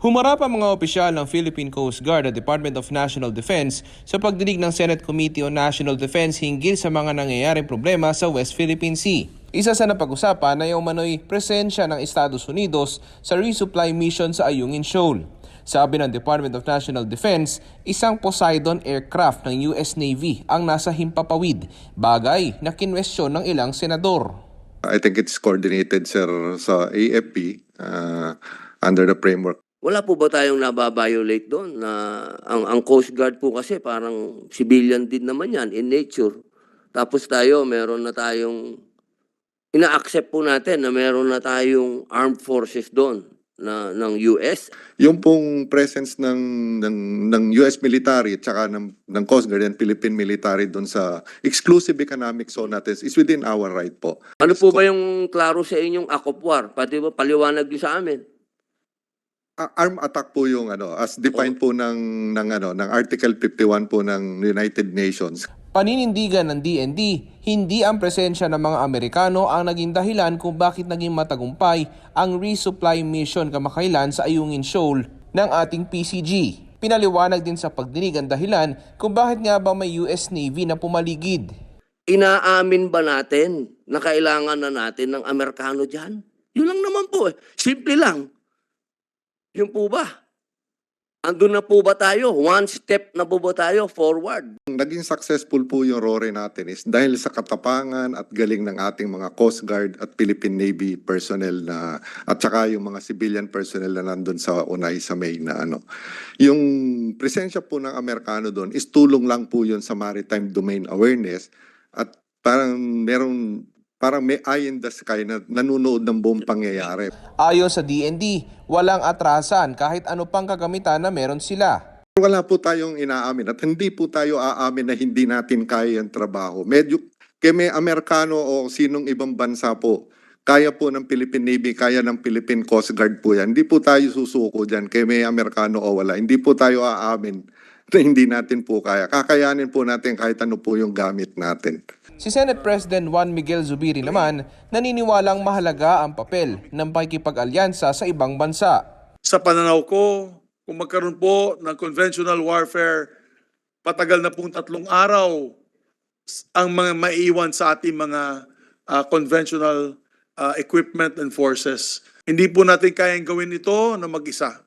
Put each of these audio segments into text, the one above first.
Humarap ang mga opisyal ng Philippine Coast Guard at Department of National Defense sa pagdinig ng Senate Committee on National Defense hinggil sa mga nangyayaring problema sa West Philippine Sea. Isa sa napag-usapan na yung manoy presensya ng Estados Unidos sa resupply mission sa Ayungin Shoal. Sabi ng Department of National Defense, isang Poseidon aircraft ng US Navy ang nasa himpapawid, bagay na kinwestiyon ng ilang senador. I think it's coordinated, sir, sa AFP uh, under the framework Wala po ba tayong nababiolate doon na ang, ang Coast Guard po kasi parang civilian din naman yan in nature. Tapos tayo, meron na tayong, ina-accept po natin na meron na tayong armed forces doon na, ng US. Yung pong presence ng ng, ng US military at saka ng, ng Coast Guard and Philippine military doon sa exclusive economic zone natin is within our right po. Ano po ba yung klaro sa inyong akopwar? Pati ba paliwanag niyo sa amin? Arm attack po yung ano as defined po ng ng ano ng Article 51 po ng United Nations. Paninindigan ng DND, hindi ang presensya ng mga Amerikano ang naging dahilan kung bakit naging matagumpay ang resupply mission kamakailan sa Ayungin Shoal ng ating PCG. Pinaliwanag din sa pagdinig ang dahilan kung bakit nga ba may US Navy na pumaligid. Inaamin ba natin na kailangan na natin ng Amerikano dyan? Yun lang naman po eh. Simple lang. Yun po ba? Andun na po ba tayo? One step na po ba tayo forward? Naging successful po yung RORE natin is dahil sa katapangan at galing ng ating mga Coast Guard at Philippine Navy personnel na at saka yung mga civilian personnel na nandun sa Unay sa May na ano. Yung presensya po ng Amerikano doon is tulong lang po yun sa maritime domain awareness at parang merong parang may eye in the sky na nanonood ng buong pangyayari. Ayon sa DND, walang atrasan kahit ano pang kagamitan na meron sila. Wala po tayong inaamin at hindi po tayo aamin na hindi natin kaya yung trabaho. Medyo kay may Amerikano o sinong ibang bansa po, kaya po ng Philippine Navy, kaya ng Philippine Coast Guard po yan. Hindi po tayo susuko dyan kay may Amerikano o wala. Hindi po tayo aamin na hindi natin po kaya. Kakayanin po natin kahit ano po yung gamit natin. Si Senate President Juan Miguel Zubiri naman naniniwalang mahalaga ang papel ng pakikipag-alyansa sa ibang bansa. Sa pananaw ko, kung magkaroon po ng conventional warfare, patagal na pong tatlong araw ang mga maiiwan sa ating mga ah, conventional ah, equipment and forces. Hindi po natin kayang gawin ito na mag-isa.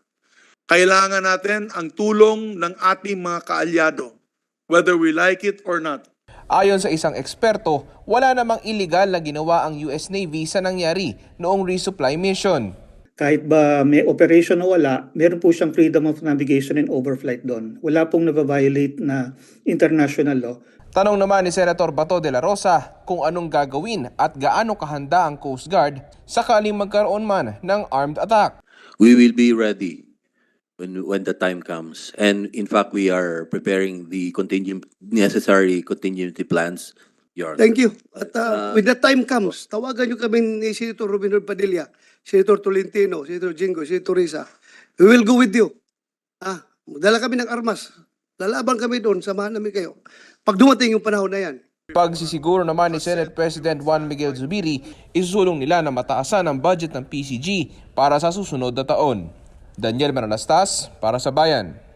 Kailangan natin ang tulong ng ating mga kaalyado, whether we like it or not. Ayon sa isang eksperto, wala namang illegal na ginawa ang US Navy sa nangyari noong resupply mission. kahit ba may operation o wala, meron po siyang freedom of navigation and overflight doon. Wala pong nababiolate na international law. Tanong naman ni Senator Bato de la Rosa kung anong gagawin at gaano kahanda ang Coast Guard sakaling magkaroon man ng armed attack. we will be ready when when the time comes. And in fact, we are preparing the contingent necessary contingency plans. Your. Thank you. At uh, with the time comes, tawagan nyo kami ni Senator Robinor Padilla, Senator Tolentino, Senator Jingo, Senator Risa. We will go with you. Ah, dala kami ng armas. Lalaban kami doon, samahan namin kayo. Pag dumating yung panahon na yan. Pagsisiguro naman ni Senate President Juan Miguel Zubiri, isusulong nila na mataasan ang budget ng PCG para sa susunod na taon. Daniel Manalastas para sa Bayan.